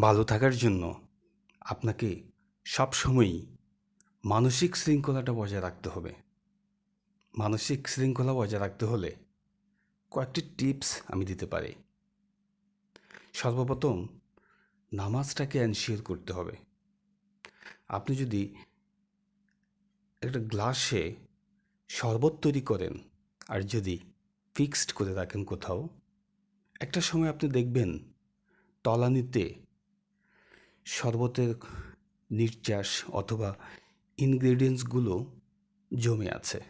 ভালো থাকার জন্য আপনাকে সবসময়ই মানসিক শৃঙ্খলাটা বজায় রাখতে হবে। মানসিক শৃঙ্খলা বজায় রাখতে হলে কয়েকটি টিপস আমি দিতে পারি। সর্বপ্রথম, নামাজটাকে এনশিওর করতে হবে। আপনি যদি একটা গ্লাসে শরবত তৈরি করেন আর যদি ফিক্সড করে রাখেন কোথাও, একটা সময় আপনি দেখবেন তলানিতে শরবতের নির্যাস অথবা ইনগ্রেডিয়েন্টসগুলো জমে আছে।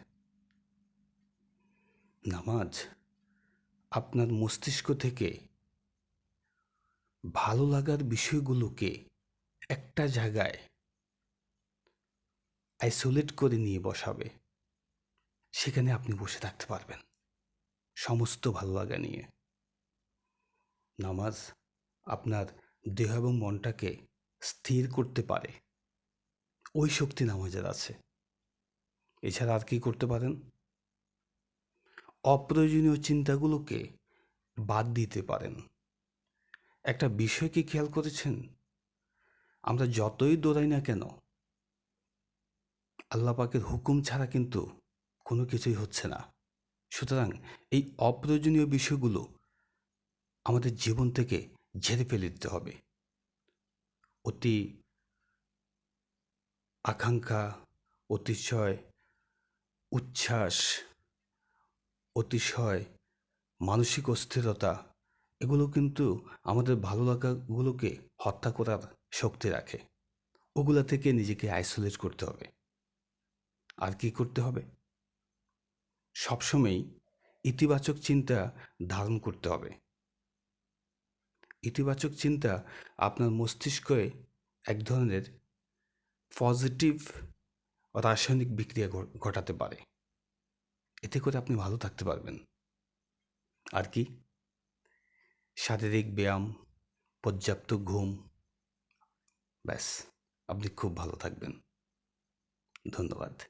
নামাজ আপনার মস্তিষ্ক থেকে ভালো লাগার বিষয়গুলোকে একটা জায়গায় আইসোলেট করে নিয়ে বসাবে। সেখানে আপনি বসে থাকতে পারবেন। সমস্ত ভালো লাগা নিয়ে। নামাজ আপনার দেহ এবং মনটাকে স্থির করতে পারে। ওই শক্তি নামাজের আছে। এছাড়া আর কি করতে পারেন? অপ্রয়োজনীয় চিন্তাগুলোকে বাদ দিতে পারেন। একটা বিষয় কি খেয়াল করেছেন? আমরা যতই দৌড়াই না কেন, আল্লাহ পাকের হুকুম ছাড়া কিন্তু কোনো কিছুই হচ্ছে না। সুতরাং এই অপ্রয়োজনীয় বিষয়গুলো আমাদের জীবন থেকে ঝেড়ে ফেলে দিতে হবে। অতি আকাঙ্ক্ষা, অতিশয়, উচ্ছ্বাস, অতিশয়, মানসিক অস্থিরতা, এগুলো কিন্তু আমাদের ভালো লাগাগুলোকে হত্যা করার শক্তি রাখে। ওগুলা থেকে নিজেকে আইসোলেট করতে হবে। আর কি করতে হবে? সবসময়ই ইতিবাচক চিন্তা ধারণ করতে হবে। ইতিবাচক চিন্তা আপনার মস্তিষ্কে এক ধরনের পজিটিভ রাসায়নিক বিক্রিয়া ঘটাতে পারে। এতে করে আপনি ভালো থাকতে পারবেন। আর কি? শারীরিক ব্যায়াম, পর্যাপ্ত ঘুম, ব্যাস। আপনি খুব ভালো থাকবেন। ধন্যবাদ।